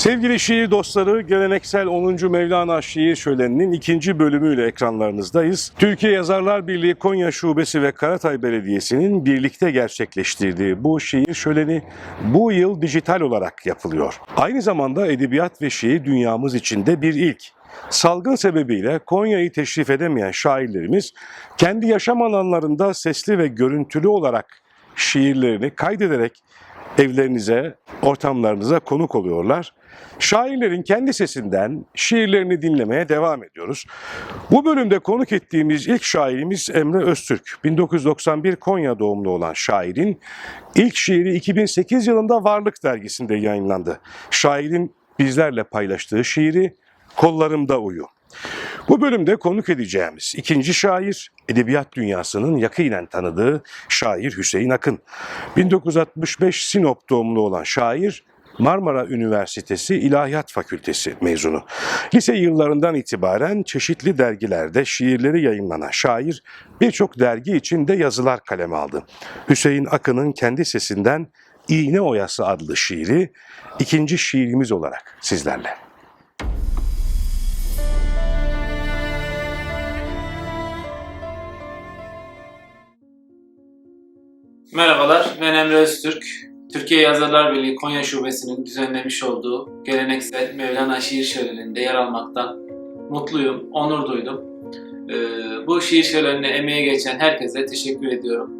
Sevgili şiir dostları, geleneksel 10. Mevlana Şiir Şöleni'nin ikinci bölümüyle ekranlarınızdayız. Türkiye Yazarlar Birliği Konya Şubesi ve Karatay Belediyesi'nin birlikte gerçekleştirdiği bu şiir şöleni bu yıl dijital olarak yapılıyor. Aynı zamanda edebiyat ve şiir dünyamız için de bir ilk. Salgın sebebiyle Konya'yı teşrif edemeyen şairlerimiz kendi yaşam alanlarında sesli ve görüntülü olarak şiirlerini kaydederek evlerinize, ortamlarınıza konuk oluyorlar. Şairlerin kendi sesinden şiirlerini dinlemeye devam ediyoruz. Bu bölümde konuk ettiğimiz ilk şairimiz Emre Öztürk. 1991 Konya doğumlu olan şairin ilk şiiri 2008 yılında Varlık dergisinde yayınlandı. Şairin bizlerle paylaştığı şiiri Kollarımda Uyu. Bu bölümde konuk edeceğimiz ikinci şair, edebiyat dünyasının yakinen tanıdığı şair Hüseyin Akın. 1965 Sinop doğumlu olan şair, Marmara Üniversitesi İlahiyat Fakültesi mezunu. Lise yıllarından itibaren çeşitli dergilerde şiirleri yayınlanan şair birçok dergi içinde yazılar kaleme aldı. Hüseyin Akın'ın kendi sesinden İğne Oyası adlı şiiri ikinci şiirimiz olarak sizlerle. Merhabalar, ben Emre Öztürk. Türkiye Yazarlar Birliği Konya Şubesi'nin düzenlemiş olduğu geleneksel Mevlana Şiir Şöleni'nde yer almaktan mutluyum, onur duydum. Ee, bu şiir şölenine emeği geçen herkese teşekkür ediyorum.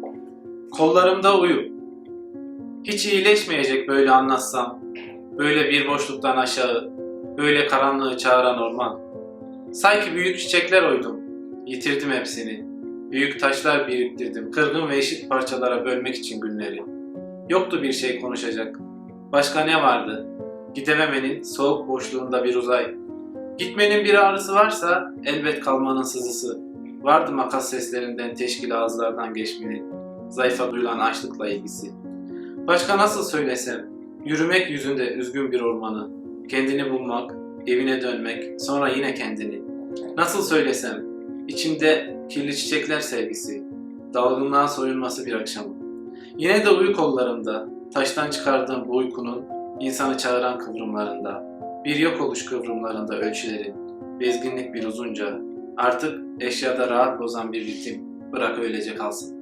Kollarımda uyu. Hiç iyileşmeyecek böyle anlatsam. Böyle bir boşluktan aşağı, böyle karanlığı çağıran orman. Sanki büyük çiçekler oydum, yitirdim hepsini. Büyük taşlar biriktirdim, kırgın ve eşit parçalara bölmek için günleri. Yoktu bir şey konuşacak. Başka ne vardı? Gidememenin soğuk boşluğunda bir uzay. Gitmenin bir ağrısı varsa elbet kalmanın sızısı. Vardı makas seslerinden teşkil ağızlardan geçmenin. Zayıfa duyulan açlıkla ilgisi. Başka nasıl söylesem? Yürümek yüzünde üzgün bir ormanı. Kendini bulmak, evine dönmek, sonra yine kendini. Nasıl söylesem? İçimde kirli çiçekler sevgisi, dalgınlığa soyunması bir akşam. Yine de uyu kollarımda, taştan çıkardığım bu uykunun insanı çağıran kıvrımlarında, bir yok oluş kıvrımlarında ölçülerin, bezginlik bir uzunca, artık eşyada rahat bozan bir ritim, bırak öylece kalsın.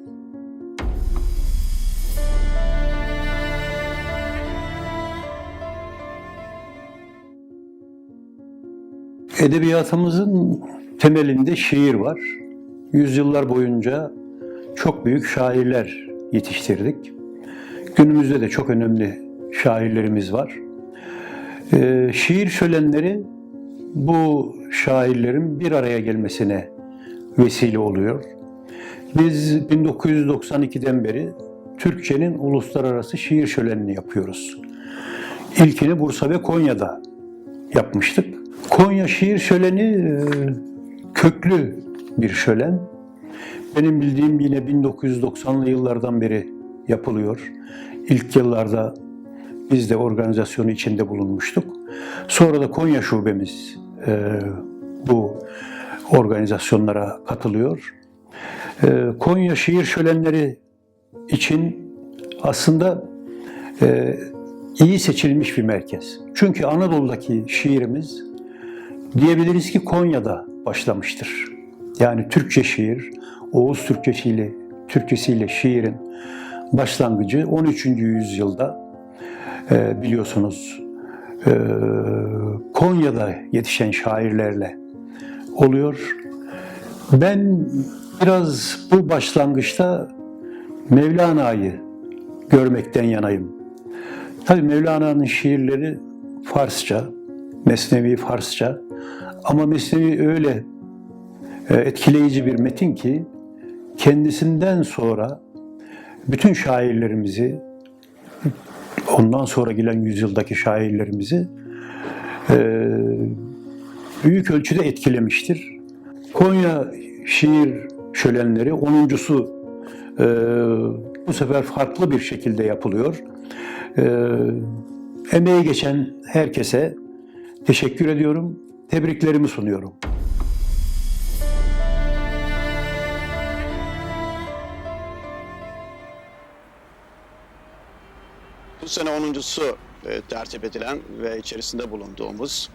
Edebiyatımızın temelinde şiir var. Yüzyıllar boyunca çok büyük şairler yetiştirdik. Günümüzde de çok önemli şairlerimiz var. Ee, şiir şölenleri bu şairlerin bir araya gelmesine vesile oluyor. Biz 1992'den beri Türkçenin uluslararası şiir şölenini yapıyoruz. İlkini Bursa ve Konya'da yapmıştık. Konya Şiir Şöleni e, köklü bir şölen. Benim bildiğim yine 1990'lı yıllardan beri yapılıyor. İlk yıllarda biz de organizasyonu içinde bulunmuştuk. Sonra da Konya şubemiz e, bu organizasyonlara katılıyor. E, Konya Şiir Şölenleri için aslında e, iyi seçilmiş bir merkez. Çünkü Anadolu'daki şiirimiz diyebiliriz ki Konya'da başlamıştır. Yani Türkçe şiir, Oğuz Türkçesiyle, Türkçesiyle şiirin başlangıcı 13. yüzyılda e, biliyorsunuz e, Konya'da yetişen şairlerle oluyor. Ben biraz bu başlangıçta Mevlana'yı görmekten yanayım. Tabii Mevlana'nın şiirleri Farsça, Mesnevi Farsça ama Mesnevi öyle etkileyici bir metin ki kendisinden sonra bütün şairlerimizi ondan sonra gelen yüzyıldaki şairlerimizi e, büyük ölçüde etkilemiştir. Konya şiir şölenleri 10.sü e, bu sefer farklı bir şekilde yapılıyor. E, emeği geçen herkese teşekkür ediyorum. Tebriklerimi sunuyorum. Sene 10.sü e, tertip edilen ve içerisinde bulunduğumuz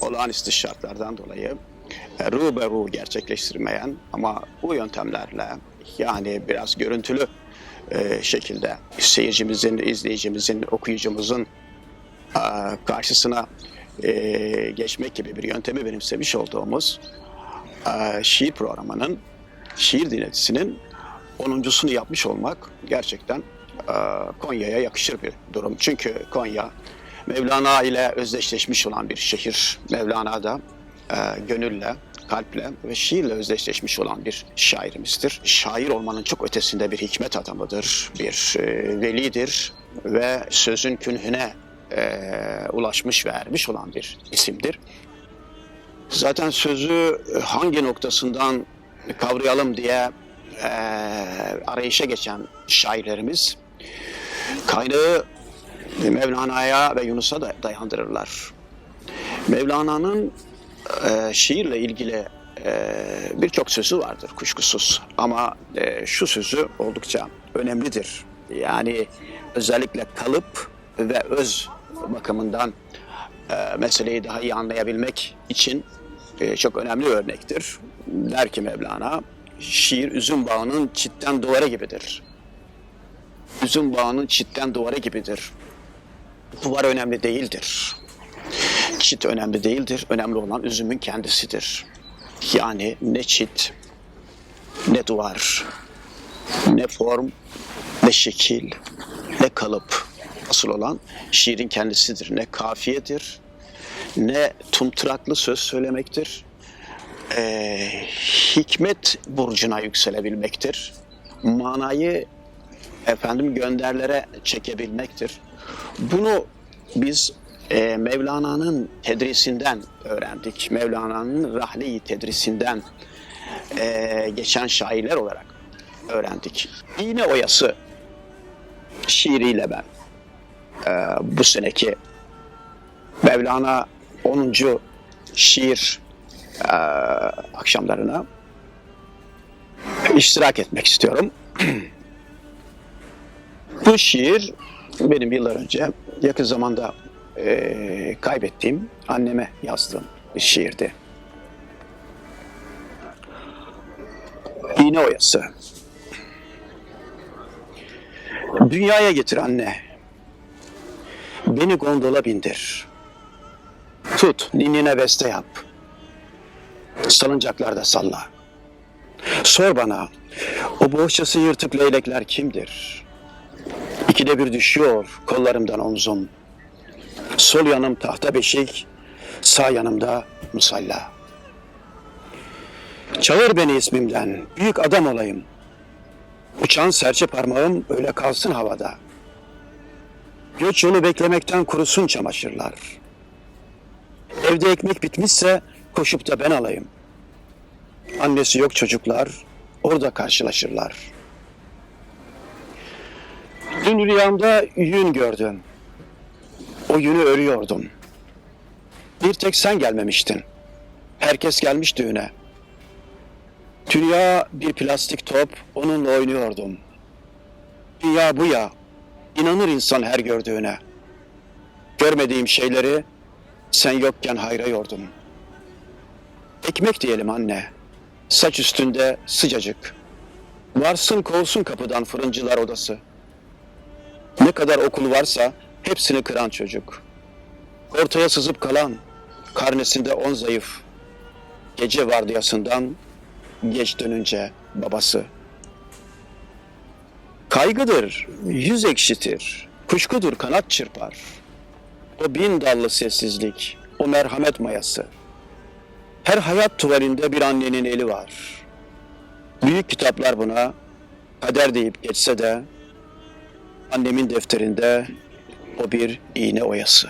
olağanüstü şartlardan dolayı e, ruberu gerçekleştirmeyen ama bu yöntemlerle yani biraz görüntülü e, şekilde seyircimizin, izleyicimizin, okuyucumuzun e, karşısına e, geçmek gibi bir yöntemi benimsemiş olduğumuz e, şiir programının, şiir dinletisinin 10.sunu yapmış olmak gerçekten Konya'ya yakışır bir durum. Çünkü Konya Mevlana ile özdeşleşmiş olan bir şehir. Mevlana da e, gönülle, kalple ve şiirle özdeşleşmiş olan bir şairimizdir. Şair olmanın çok ötesinde bir hikmet adamıdır, bir e, velidir ve sözün künhüne e, ulaşmış ve ermiş olan bir isimdir. Zaten sözü hangi noktasından kavrayalım diye e, arayışa geçen şairlerimiz kaynağı Mevlana'ya ve Yunus'a da dayandırırlar. Mevlana'nın e, şiirle ilgili e, birçok sözü vardır kuşkusuz. Ama e, şu sözü oldukça önemlidir. Yani özellikle kalıp ve öz bakımından e, meseleyi daha iyi anlayabilmek için e, çok önemli örnektir. Der ki Mevlana, şiir üzüm bağının çitten duvara gibidir. Üzüm bağının çitten duvara gibidir. Duvar önemli değildir. Çit önemli değildir. Önemli olan üzümün kendisidir. Yani ne çit, ne duvar, ne form, ne şekil, ne kalıp. Asıl olan şiirin kendisidir. Ne kafiyedir, ne tumturaklı söz söylemektir. Ee, hikmet burcuna yükselebilmektir. Manayı efendim gönderlere çekebilmektir. Bunu biz e, Mevlana'nın tedrisinden öğrendik. Mevlana'nın rahli tedrisinden e, geçen şairler olarak öğrendik. İğne oyası şiiriyle ben e, bu seneki Mevlana 10. şiir e, akşamlarına iştirak etmek istiyorum. Bu şiir benim yıllar önce yakın zamanda e, kaybettiğim anneme yazdığım bir şiirdi. İğne oyası. Dünyaya getir anne. Beni gondola bindir. Tut, ninine beste yap. Salıncaklarda salla. Sor bana, o bohçası yırtık leylekler kimdir? İkide bir düşüyor kollarımdan omzum. Sol yanım tahta beşik, sağ yanımda musalla. Çağır beni ismimden, büyük adam olayım. Uçan serçe parmağım öyle kalsın havada. Göç yolu beklemekten kurusun çamaşırlar. Evde ekmek bitmişse koşup da ben alayım. Annesi yok çocuklar, orada karşılaşırlar. Dün rüyamda yün gördüm. O yünü örüyordum. Bir tek sen gelmemiştin. Herkes gelmiş düğüne. Dünya bir plastik top, onunla oynuyordum. Dünya bu ya, inanır insan her gördüğüne. Görmediğim şeyleri sen yokken hayrayordum. Ekmek diyelim anne, saç üstünde sıcacık. Varsın kovsun kapıdan fırıncılar odası. Ne kadar okul varsa hepsini kıran çocuk. Ortaya sızıp kalan, karnesinde on zayıf. Gece vardiyasından geç dönünce babası. Kaygıdır, yüz ekşitir, kuşkudur kanat çırpar. O bin dallı sessizlik, o merhamet mayası. Her hayat tuvalinde bir annenin eli var. Büyük kitaplar buna kader deyip geçse de annemin defterinde o bir iğne oyası.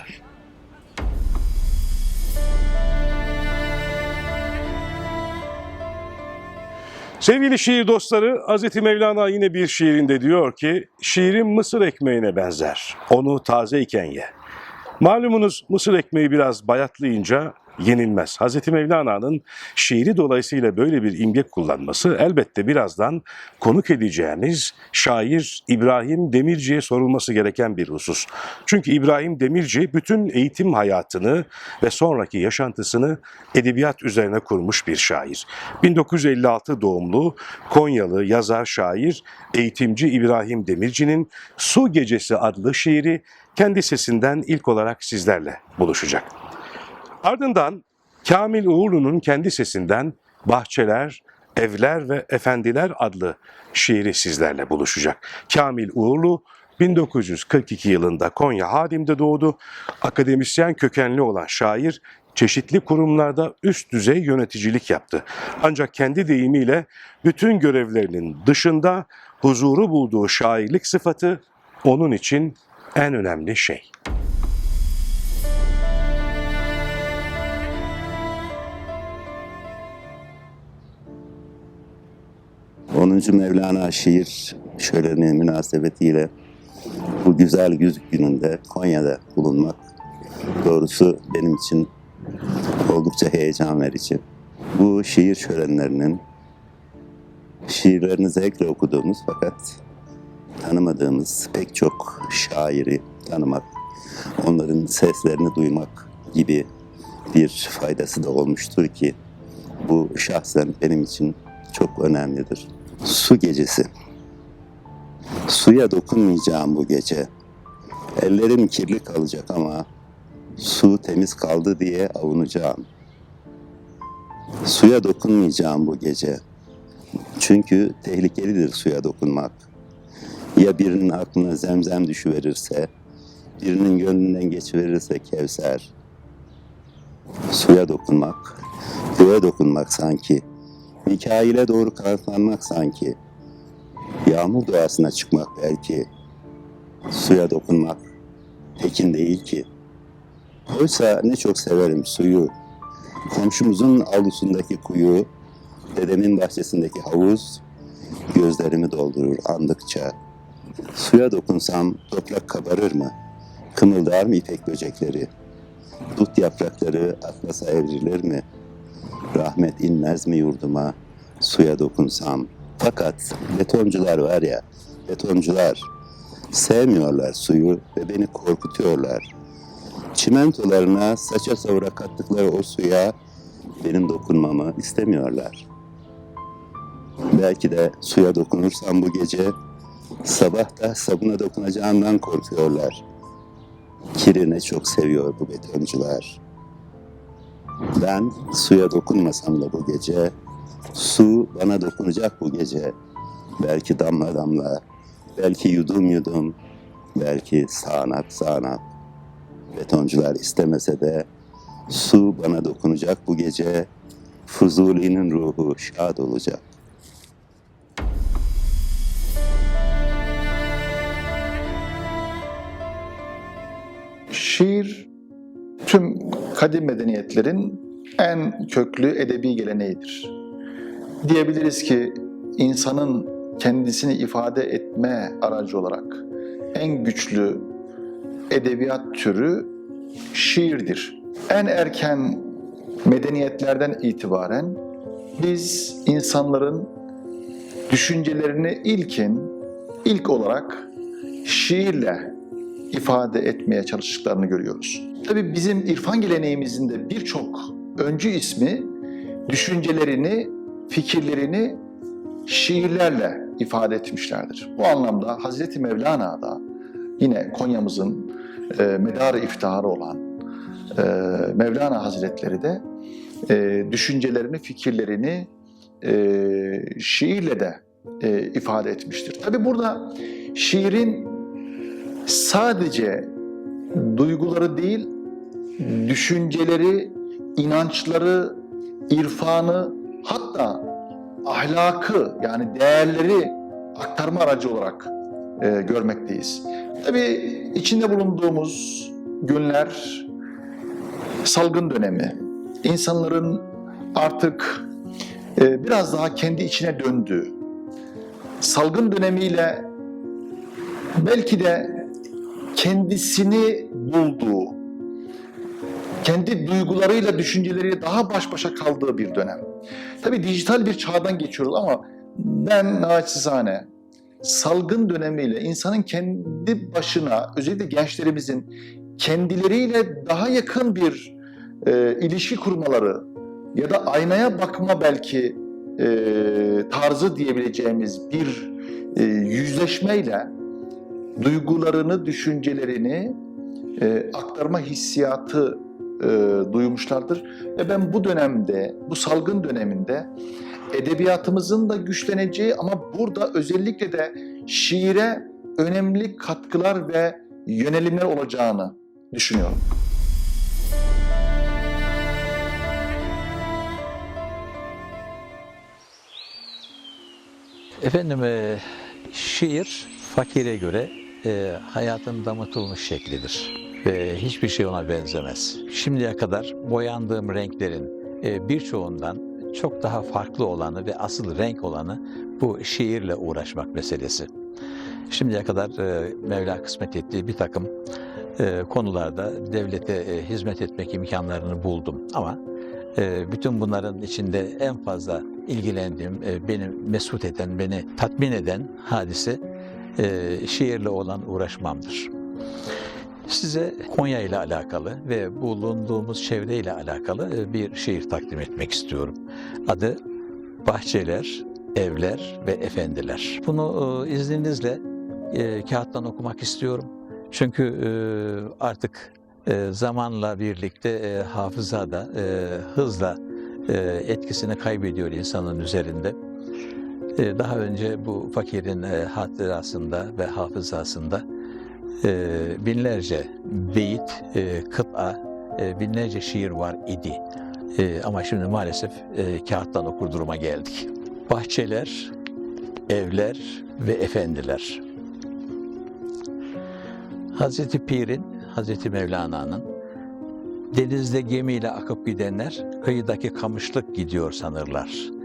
Sevgili şiir dostları, Hz. Mevlana yine bir şiirinde diyor ki, şiirin mısır ekmeğine benzer, onu taze iken ye. Malumunuz mısır ekmeği biraz bayatlayınca yenilmez. Hz. Mevlana'nın şiiri dolayısıyla böyle bir imge kullanması elbette birazdan konuk edeceğimiz şair İbrahim Demirci'ye sorulması gereken bir husus. Çünkü İbrahim Demirci bütün eğitim hayatını ve sonraki yaşantısını edebiyat üzerine kurmuş bir şair. 1956 doğumlu Konyalı yazar şair eğitimci İbrahim Demirci'nin Su Gecesi adlı şiiri kendi sesinden ilk olarak sizlerle buluşacak. Ardından Kamil Uğurlu'nun kendi sesinden Bahçeler, Evler ve Efendiler adlı şiiri sizlerle buluşacak. Kamil Uğurlu 1942 yılında Konya Hadim'de doğdu. Akademisyen kökenli olan şair çeşitli kurumlarda üst düzey yöneticilik yaptı. Ancak kendi deyimiyle bütün görevlerinin dışında huzuru bulduğu şairlik sıfatı onun için en önemli şey. 10. Mevlana şiir şöleni münasebetiyle bu güzel güz gününde Konya'da bulunmak doğrusu benim için oldukça heyecan verici. Bu şiir şölenlerinin şiirlerini zevkle okuduğumuz fakat tanımadığımız pek çok şairi tanımak, onların seslerini duymak gibi bir faydası da olmuştur ki bu şahsen benim için çok önemlidir. Su gecesi. Suya dokunmayacağım bu gece. Ellerim kirli kalacak ama su temiz kaldı diye avunacağım. Suya dokunmayacağım bu gece. Çünkü tehlikelidir suya dokunmak. Ya birinin aklına zemzem düşüverirse, birinin gönlünden geçiverirse Kevser. Suya dokunmak, göğe dokunmak sanki. Mikail'e doğru kanatlanmak sanki. Yağmur doğasına çıkmak belki. Suya dokunmak tekin değil ki. Oysa ne çok severim suyu. Komşumuzun avlusundaki kuyu, dedemin bahçesindeki havuz, gözlerimi doldurur andıkça. Suya dokunsam toprak kabarır mı? Kımıldar mı ipek böcekleri? Dut yaprakları atlasa evrilir mi? Rahmet inmez mi yurduma suya dokunsam? Fakat betoncular var ya, betoncular sevmiyorlar suyu ve beni korkutuyorlar. Çimentolarına saça savura kattıkları o suya benim dokunmamı istemiyorlar. Belki de suya dokunursam bu gece sabah da sabuna dokunacağımdan korkuyorlar. Kiri ne çok seviyor bu betoncular. Ben suya dokunmasam da bu gece, su bana dokunacak bu gece. Belki damla damla, belki yudum yudum, belki sağanak sağanak. Betoncular istemese de su bana dokunacak bu gece. Fuzuli'nin ruhu şad olacak. Kadim medeniyetlerin en köklü edebi geleneğidir. Diyebiliriz ki insanın kendisini ifade etme aracı olarak en güçlü edebiyat türü şiirdir. En erken medeniyetlerden itibaren biz insanların düşüncelerini ilkin, ilk olarak şiirle ifade etmeye çalıştıklarını görüyoruz. Tabii bizim irfan geleneğimizin de birçok öncü ismi düşüncelerini, fikirlerini şiirlerle ifade etmişlerdir. Bu anlamda Hazreti Mevlana da yine Konya'mızın e, medarı iftiharı olan e, Mevlana Hazretleri de e, düşüncelerini, fikirlerini e, şiirle de e, ifade etmiştir. Tabii burada şiirin sadece duyguları değil, düşünceleri, inançları, irfanı, hatta ahlakı yani değerleri aktarma aracı olarak e, görmekteyiz. Tabii içinde bulunduğumuz günler salgın dönemi. İnsanların artık e, biraz daha kendi içine döndüğü, salgın dönemiyle belki de kendisini bulduğu, kendi duygularıyla, düşünceleriyle daha baş başa kaldığı bir dönem. Tabii dijital bir çağdan geçiyoruz ama ben naçizane salgın dönemiyle insanın kendi başına, özellikle gençlerimizin kendileriyle daha yakın bir e, ilişki kurmaları ya da aynaya bakma belki e, tarzı diyebileceğimiz bir e, yüzleşmeyle duygularını, düşüncelerini e, aktarma hissiyatı e, duymuşlardır. Ve ben bu dönemde, bu salgın döneminde edebiyatımızın da güçleneceği ama burada özellikle de şiire önemli katkılar ve yönelimler olacağını düşünüyorum. Efendim e, şiir fakire göre e, hayatın damıtılmış şeklidir ve hiçbir şey ona benzemez. Şimdiye kadar boyandığım renklerin e, birçoğundan çok daha farklı olanı ve asıl renk olanı bu şiirle uğraşmak meselesi. Şimdiye kadar e, Mevla kısmet ettiği bir takım e, konularda devlete e, hizmet etmek imkanlarını buldum ama e, bütün bunların içinde en fazla ilgilendiğim, e, beni mesut eden, beni tatmin eden hadise e, şiirle olan uğraşmamdır. Size Konya ile alakalı ve bulunduğumuz çevre ile alakalı e, bir şiir takdim etmek istiyorum. Adı Bahçeler, Evler ve Efendiler. Bunu e, izninizle e, kağıttan okumak istiyorum. Çünkü e, artık e, zamanla birlikte e, hafıza da e, hızla e, etkisini kaybediyor insanın üzerinde. E, daha önce bu fakirin e, hatırasında ve hafızasında e, binlerce beyit, e, kıta, binlerce şiir var idi. Ama şimdi maalesef kağıttan okur duruma geldik. Bahçeler, evler ve efendiler. Hazreti Pir'in, Hazreti Mevlana'nın denizde gemiyle akıp gidenler kıyıdaki kamışlık gidiyor sanırlar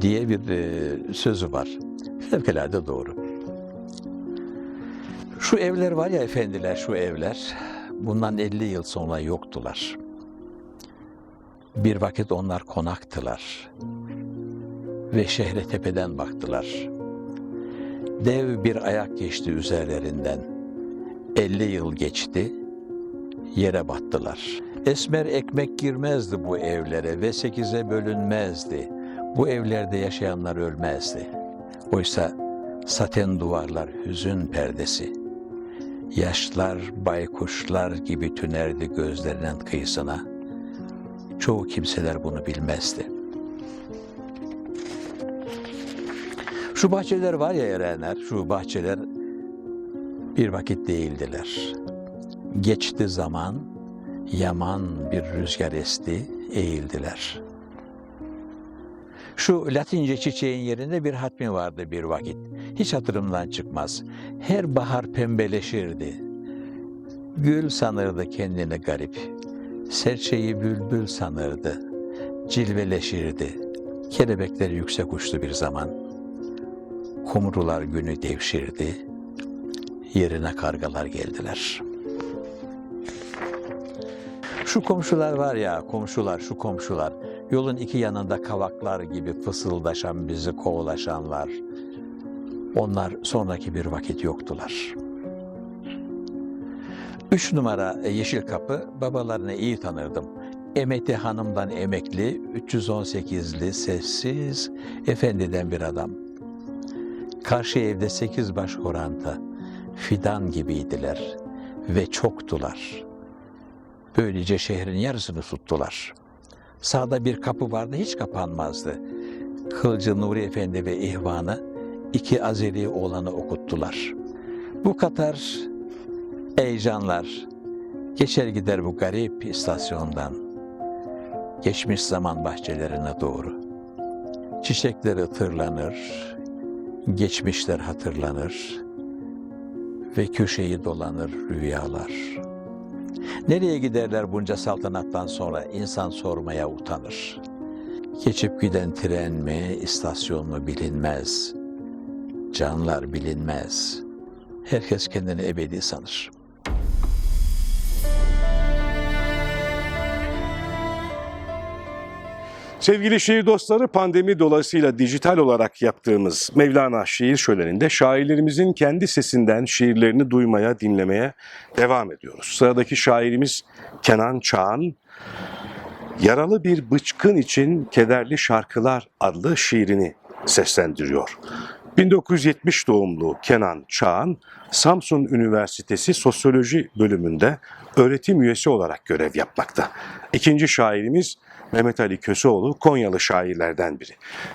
diye bir e, sözü var. Fevkalade doğru. Şu evler var ya efendiler şu evler bundan 50 yıl sonra yoktular. Bir vakit onlar konaktılar ve şehre tepeden baktılar. Dev bir ayak geçti üzerlerinden. 50 yıl geçti, yere battılar. Esmer ekmek girmezdi bu evlere ve sekize bölünmezdi. Bu evlerde yaşayanlar ölmezdi. Oysa saten duvarlar hüzün perdesi. Yaşlar baykuşlar gibi tünerdi gözlerinin kıyısına. Çoğu kimseler bunu bilmezdi. Şu bahçeler var ya erenler, şu bahçeler bir vakit değildiler. Geçti zaman, yaman bir rüzgar esti, eğildiler. Şu Latince çiçeğin yerinde bir hatmi vardı bir vakit. Hiç hatırımdan çıkmaz. Her bahar pembeleşirdi. Gül sanırdı kendini garip. Serçeyi bülbül sanırdı. Cilveleşirdi. Kelebekler yüksek uçtu bir zaman. Kumrular günü devşirdi. Yerine kargalar geldiler. Şu komşular var ya, komşular, şu komşular. Yolun iki yanında kavaklar gibi fısıldaşan bizi kovalaşanlar. Onlar sonraki bir vakit yoktular. Üç numara Yeşil Kapı babalarını iyi tanırdım. Emeti Hanım'dan emekli, 318'li, sessiz, efendiden bir adam. Karşı evde sekiz baş horanta, fidan gibiydiler ve çoktular. Böylece şehrin yarısını tuttular. Sağda bir kapı vardı, hiç kapanmazdı. Kılcı Nuri Efendi ve ihvanı iki Azeri oğlanı okuttular. Bu Katar, ey canlar, geçer gider bu garip istasyondan. Geçmiş zaman bahçelerine doğru. Çiçekleri tırlanır, geçmişler hatırlanır ve köşeyi dolanır rüyalar. Nereye giderler bunca saltanattan sonra insan sormaya utanır. Geçip giden tren mi, istasyon mu bilinmez. Canlar bilinmez. Herkes kendini ebedi sanır. Sevgili şiir dostları pandemi dolayısıyla dijital olarak yaptığımız Mevlana Şiir Şöleni'nde şairlerimizin kendi sesinden şiirlerini duymaya, dinlemeye devam ediyoruz. Sıradaki şairimiz Kenan Çağan, Yaralı Bir Bıçkın için Kederli Şarkılar adlı şiirini seslendiriyor. 1970 doğumlu Kenan Çağan, Samsun Üniversitesi Sosyoloji bölümünde öğretim üyesi olarak görev yapmakta. İkinci şairimiz Mehmet Ali Köseoğlu Konyalı şairlerden biri.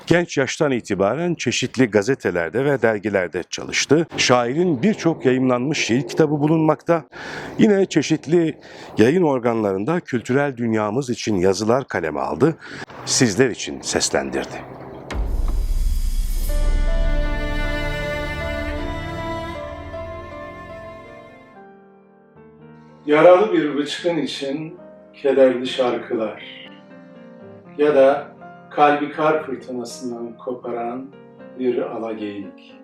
Genç yaştan itibaren çeşitli gazetelerde ve dergilerde çalıştı. Şairin birçok yayımlanmış şiir kitabı bulunmakta. Yine çeşitli yayın organlarında kültürel dünyamız için yazılar kaleme aldı. Sizler için seslendirdi. Yaralı bir bıçkın için kederli şarkılar ya da kalbi kar fırtınasından koparan bir alageyik.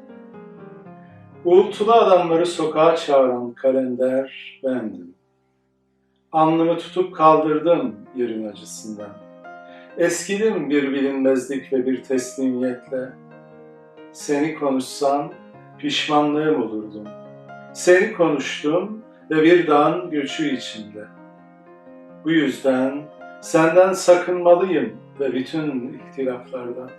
Uğultulu adamları sokağa çağıran kalender bendim. Alnımı tutup kaldırdım yerin acısından. Eskidim bir bilinmezlik ve bir teslimiyetle. Seni konuşsam pişmanlığım olurdum. Seni konuştum ve bir dağın göçü içinde. Bu yüzden senden sakınmalıyım ve bütün ihtilaflardan.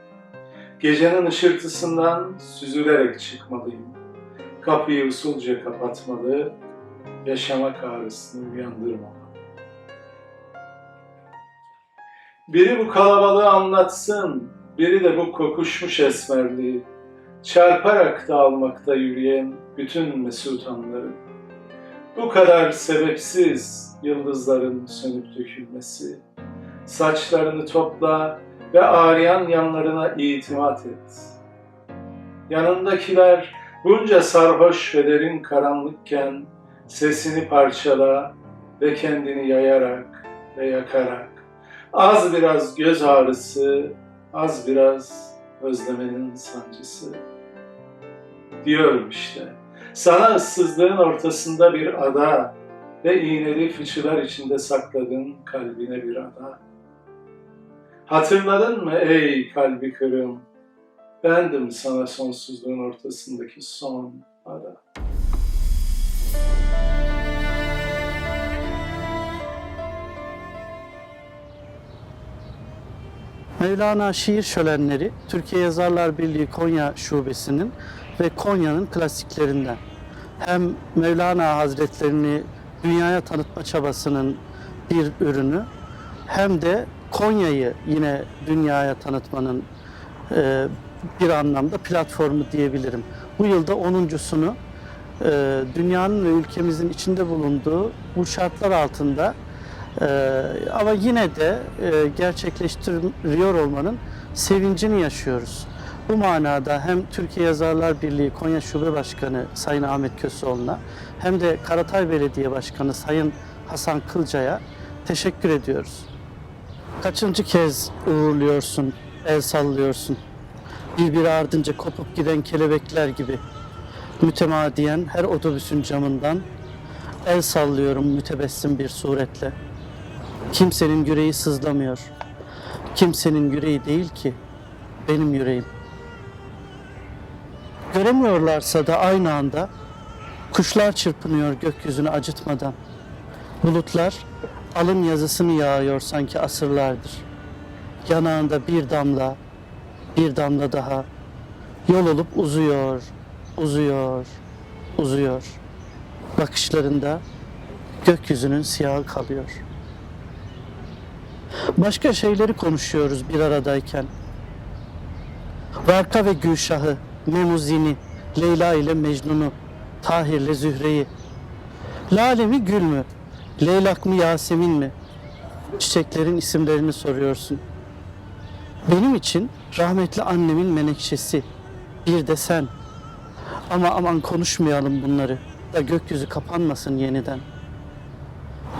Gecenin ışırtısından süzülerek çıkmalıyım. Kapıyı usulca kapatmalı, yaşamak ağrısını uyandırmamalı. Biri bu kalabalığı anlatsın, biri de bu kokuşmuş esmerliği, çarparak dağılmakta yürüyen bütün mesut. Bu kadar sebepsiz yıldızların sönüp dökülmesi. Saçlarını topla ve ağrıyan yanlarına itimat et. Yanındakiler bunca sarhoş ve derin karanlıkken sesini parçala ve kendini yayarak ve yakarak. Az biraz göz ağrısı, az biraz özlemenin sancısı. Diyorum işte. Sana ıssızlığın ortasında bir ada ve iğneli fıçılar içinde sakladın kalbine bir ada. Hatırladın mı ey kalbi kırım? Bendim sana sonsuzluğun ortasındaki son ada. Mevlana Şiir Şölenleri, Türkiye Yazarlar Birliği Konya Şubesi'nin ve Konya'nın klasiklerinden. Hem Mevlana Hazretlerini dünyaya tanıtma çabasının bir ürünü, hem de Konya'yı yine dünyaya tanıtmanın e, bir anlamda platformu diyebilirim. Bu yılda 10.sunu e, dünyanın ve ülkemizin içinde bulunduğu bu şartlar altında ee, ama yine de e, gerçekleştiriyor olmanın sevincini yaşıyoruz. Bu manada hem Türkiye Yazarlar Birliği Konya Şube Başkanı Sayın Ahmet Köseoğlu'na hem de Karatay Belediye Başkanı Sayın Hasan Kılca'ya teşekkür ediyoruz. Kaçıncı kez uğurluyorsun, el sallıyorsun. Birbiri ardınca kopup giden kelebekler gibi. Mütemadiyen her otobüsün camından el sallıyorum mütebessim bir suretle. Kimsenin yüreği sızlamıyor. Kimsenin yüreği değil ki benim yüreğim. Göremiyorlarsa da aynı anda kuşlar çırpınıyor gökyüzünü acıtmadan. Bulutlar alın yazısını yağıyor sanki asırlardır. Yanağında bir damla, bir damla daha yol olup uzuyor, uzuyor, uzuyor. Bakışlarında gökyüzünün siyahı kalıyor. Başka şeyleri konuşuyoruz bir aradayken. Varka ve Gülşah'ı, Memuzini, Leyla ile Mecnun'u, Tahir ile Zühre'yi. Lale mi gül mü? Leylak mı Yasemin mi? Çiçeklerin isimlerini soruyorsun. Benim için rahmetli annemin menekşesi. Bir de sen. Ama aman konuşmayalım bunları. Da gökyüzü kapanmasın yeniden.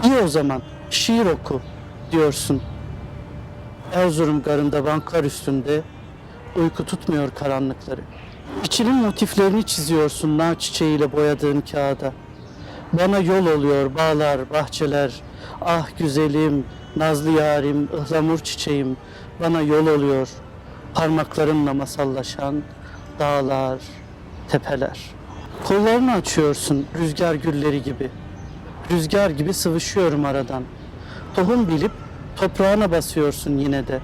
İyi o zaman şiir oku diyorsun. Erzurum garında banklar üstünde uyku tutmuyor karanlıkları. İçinin motiflerini çiziyorsun nar çiçeğiyle boyadığın kağıda. Bana yol oluyor bağlar, bahçeler. Ah güzelim, Nazlı yarim, ıhlamur çiçeğim bana yol oluyor. Parmaklarınla masallaşan dağlar, tepeler. Kollarını açıyorsun rüzgar gülleri gibi. Rüzgar gibi sıvışıyorum aradan. Tohum bilip toprağına basıyorsun yine de.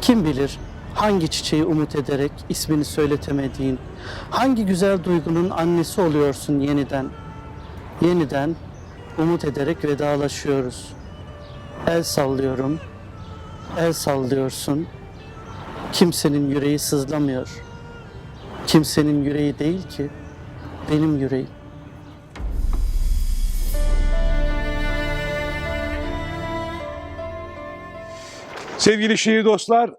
Kim bilir hangi çiçeği umut ederek ismini söyletemediğin, hangi güzel duygunun annesi oluyorsun yeniden. Yeniden umut ederek vedalaşıyoruz. El sallıyorum, el sallıyorsun. Kimsenin yüreği sızlamıyor. Kimsenin yüreği değil ki, benim yüreğim. Sevgili şiir dostlar,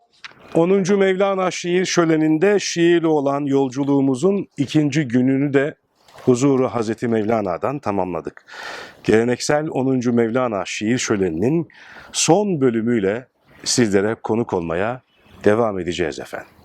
10. Mevlana Şiir Şöleni'nde şiirle olan yolculuğumuzun ikinci gününü de huzuru Hazreti Mevlana'dan tamamladık. Geleneksel 10. Mevlana Şiir Şöleni'nin son bölümüyle sizlere konuk olmaya devam edeceğiz efendim.